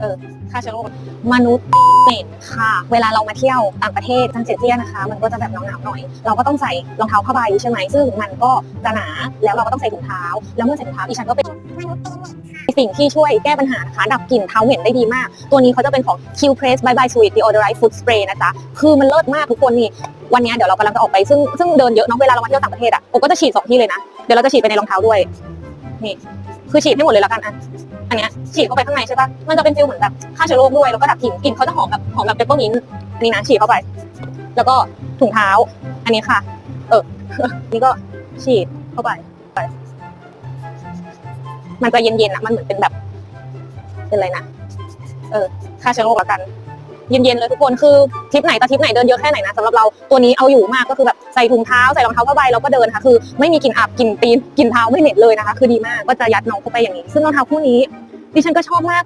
เออฆ่าเชื้อโรคมนุษย์เหม็นค่ะ เวลาเรามาเที่ยวต่างประเทศทางเจียเจียนะคะ มันก็จะแบบหนาวๆหน่อย เราก็ต้องใส่รองเท้าผ้าใบใช่ไหมซึ่งมันก็จะหนาแล้วเราก็ต้องใส่ถุงเท้า แล้วเมื่อใส่ถุงเท้าดิฉันก็เป็นสิ่งที่ช่วยแก้ปัญหานะคะดับกลิ่นเท้าเหม็นได้ดีมาก ตัวนี้เขาจะเป็นของ Q Press Bye Bye Sweet Deodorant Foot Spray นะจ๊ะคือมันเลิศมากทุกคนนี่วันนี้เดี๋ยวเรากำลังจะออกไปซึ่งซึ่งเดินเยอะเนาะเวลาเรามาเที่ยวต่างประเทศอะโอก็จะฉีดสองที่เลยนะเดี๋ยวเราจะฉีดไปในรองเท้าด้วยนี่คือฉีดให้หมดเลยละกันอะ อันเนี้ยฉีดเข้าไปข้างในใช่ปะมันจะเป็นฟิลเหมือนแบบฆ่าเชื้อโรคด้วยแล้วก็ดับกลิ่นกลิ่นเขาจะหอมแบบหอมแบบเปปเปอร์มินต์อันนี้นะฉีดเข้าไป แล้วก็ถุงเท้า อันนี้ค่ะ เออ นี่ก็ฉีดเข้าไปไป มันจะเย็นๆอะมันเหมือนเป็นแบบ เป็นอะไรนะเออฆ่าเชื้อโรคละกันเย็นๆเลยทุกคนคือทริปไหนต่ทริปไหนเดินเยอะแค่ไหนนะสำหรับเราตัวนี้เอาอยู่มากก็คือแบบใส่ถุงเท้าใส่รองเท้าผ้าใบแล้วก็เดินค่ะคือไม่มีกลิ่นอับกลิ่นตีนกลิ่นเท้าไม่เหม็นเลยนะคะ คือดีมากก็จะยัดน้องเข้าไปอย่างนี้ ซึ่งรองเท้าคู่นี้ ดิฉันก็ชอบมาก